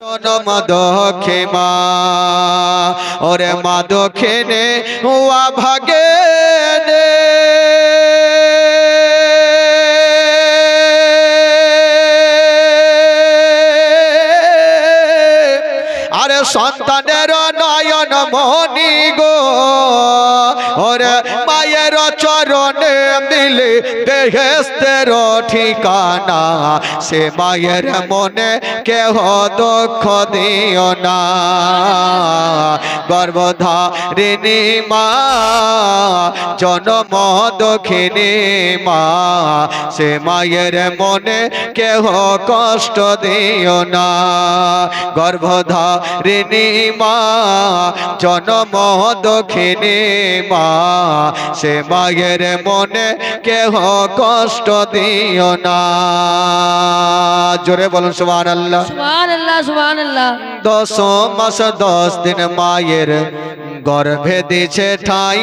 মদখে মা ওরে মাদখেনে হুয়া ভাগে নে। আরে সন্তানের নয়ন মনি গো ওরে চরণে মিলে বেহেস্তের ঠিকানা, সে মায়ের মনে কেহ দুঃখ দিও না। গর্ভধারিণী মা, জনম দক্ষিণী মা, সে মায়ের মনে কেহ কষ্ট দিও না। গর্ভধারিণী মা, জনম দক্ষিণী মা, সে মায়ের মনে কেহ কষ্ট দিও না। জোরে বলুন সুবহান আল্লাহ সুবহান আল্লাহ দশ মাস দশ দিন মায়ের গর্ভে দিছে ঠাই।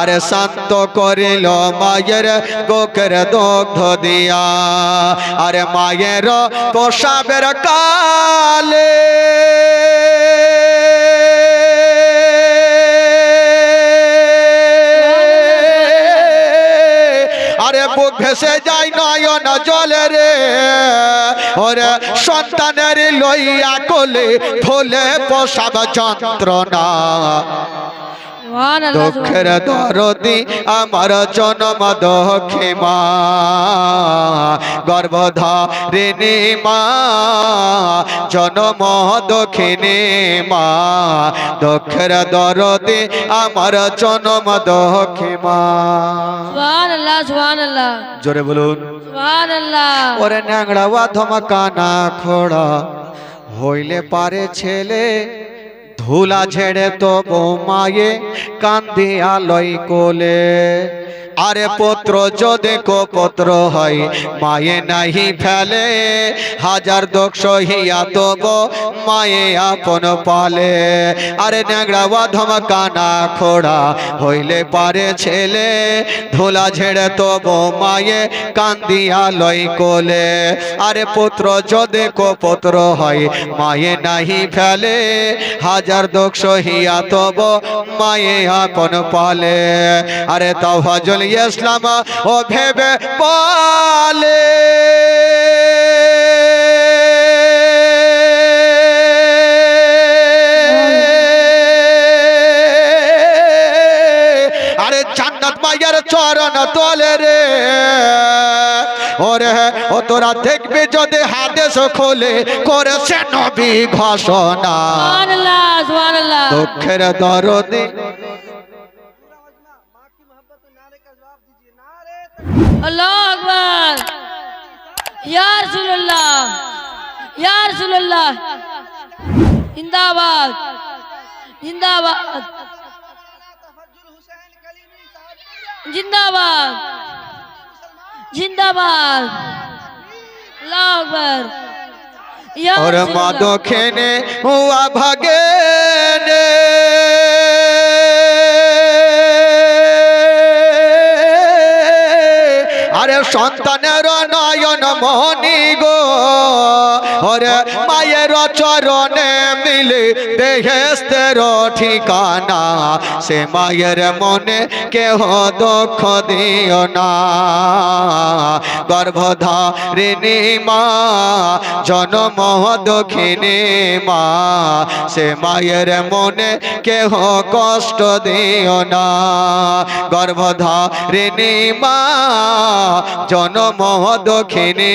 আরে শান্ত করিল মায়ের গোকের দগ্ধ দিয়া। আরে মায়ের প্রসাবের কালে আরে ভেসে যায় নয়ন জলে রে। ওরে সন্তানের লইয়া কোলে ভোলে পোষাব যন্ত্রণা। দুঃখের দরদি আমার জনম দক্ষে মা গর্ভধারিণী মা জনম দক্ষিণী মা দুঃখের দরদি আমার জনম দক্ষে মা জোরে বলুন। ওরে ন্যাংড়া ধমা কানা খোড়া হইলে পারে ছেলে ধুলা ছেড়ে তো মায়ে কান্দি লই কোলে। আরে পুত্র যদি কো পুত্র হয়, মায়ে নাহি ফেলে। হাজার দোষ হিয়া তব মায়ে আপন পালে। আরে ন্যাংড়া বাধম কানা খোড়া হইলে পারে ছেলে। ধুলা ঝেড়ে তব মায়ে কান্দিয়া লই কোলে। আরে পুত্র যদি কো পুত্র হয়, মায়ে নাহি ফেলে। হাজার দোষ হিয়া তব মায়ে আপন পালে। আরে তাও হজল ইসলাম ও ভেবে পালে আরে জান্নাত মায়ের চরণ তলে রে। ওরে ও তোরা দেখবি যদি হাদেশ খোলে করেছে নবী ঘোষণা। দুঃখের দরদি अल्लाह अकबर। यार यार जिंदाबाद। जिंदाबाद। जिंदाबाद। जिंदाबाद। और मादो खेने हुआ भगेने। সন্তানের ওরে মায়ের চরণে মিলে বেহেস্তের ঠিকানা। সে মায়ের মনে কেহ দুঃখ দিও না। গর্ভধারিণী মা, জনম দক্ষিণী মা, সে মায়ের মনে কেহ কষ্ট দিও না। গর্ভধারিণী মা, জনম দক্ষিণী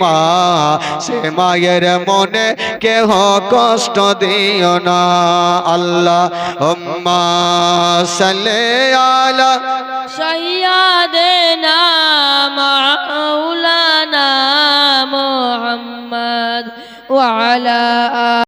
মা, সে মায়ের মায়ের মনে কেহ কষ্ট দিও না। আল্লাহ হম্মা সালে আলা সাইয়াদেনা মাওলানা মুহাম্মদ ওয়া আলা